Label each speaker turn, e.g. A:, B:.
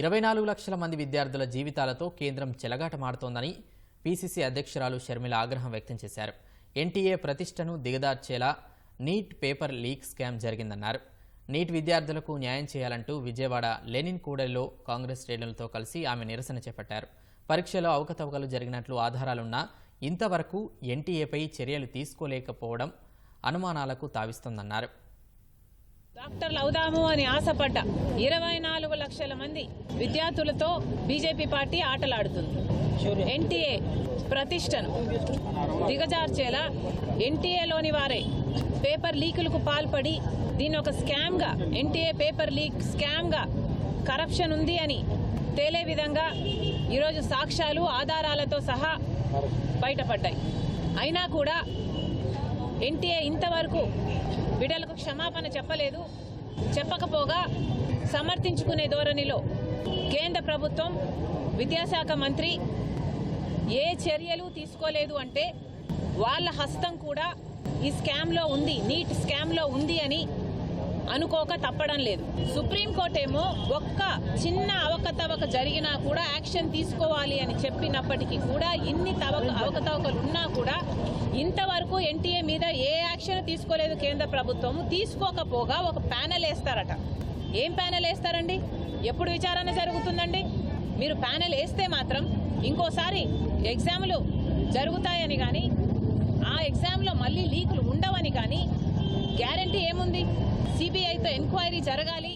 A: ఇరవై నాలుగు లక్షల మంది విద్యార్థుల జీవితాలతో కేంద్రం చెలగాటమాడుతోందని పీసీసీ అధ్యక్షురాలు షర్మిల ఆగ్రహం వ్యక్తం చేశారు. ఎన్టీఏ ప్రతిష్టను దిగదార్చేలా నీట్ పేపర్ లీక్ స్కామ్ జరిగిందన్నారు. నీట్ విద్యార్థులకు న్యాయం చేయాలంటూ విజయవాడ లెనిన్ కూడలిలో కాంగ్రెస్ శ్రేణులతో కలిసి ఆమె నిరసన చేపట్టారు. పరీక్షలో అవకతవకలు జరిగినట్లు ఆధారాలున్నా ఇంతవరకు ఎన్టీఏపై చర్యలు తీసుకోలేకపోవడం అనుమానాలకు తావిస్తోందన్నారు.
B: డాక్టర్లు అవుదాము అని ఆశపడ్డ ఇరవై నాలుగు లక్షల మంది విద్యార్థులతో బీజేపీ పార్టీ ఆటలాడుతుంది. ఎన్టీఏ ప్రతిష్టను దిగజార్చేలా ఎన్టీఏలోని వారే పేపర్ లీకులకు పాల్పడి దీని ఒక స్కామ్గా ఎన్టీఏ పేపర్ లీక్ స్కామ్గా కరప్షన్ ఉంది అని తేలే విధంగా ఈరోజు సాక్ష్యాలు ఆధారాలతో సహా బయటపడ్డాయి. అయినా కూడా ఎన్టీఏ ఇంతవరకు బిడ్డలకు క్షమాపణ చెప్పలేదు చెప్పకపోగా సమర్థించుకునే ధోరణిలో కేంద్ర ప్రభుత్వం విద్యాశాఖ మంత్రి ఏ చర్యలు తీసుకోలేదు అంటే వాళ్ళ హస్తం కూడా ఈ స్కామ్లో ఉంది నీట్ స్కామ్లో ఉంది అని అనుకోక తప్పడం లేదు. సుప్రీంకోర్టు ఏమో ఒక్క చిన్న అవకతవక జరిగినా కూడా యాక్షన్ తీసుకోవాలి అని చెప్పినప్పటికీ కూడా ఇన్ని తవక అవకతవకలు ఉన్నా కూడా ఇంతవరకు ఎన్టీఏ మీద ఏ యాక్షన్ తీసుకోలేదు కేంద్ర ప్రభుత్వం. తీసుకోకపోగా ఒక ప్యానెల్ వేస్తారట. ఏం ప్యానెల్ వేస్తారండి? ఎప్పుడు విచారణ జరుగుతుందండి? మీరు ప్యానెల్ వేస్తే మాత్రం ఇంకోసారి ఎగ్జామ్లు జరుగుతాయని కానీ ఆ ఎగ్జామ్లో మళ్ళీ లీకులు ఉండవని కానీ గ్యారంటీ ఏముంది? సిబిఐతో ఎంక్వైరీ జరగాలి.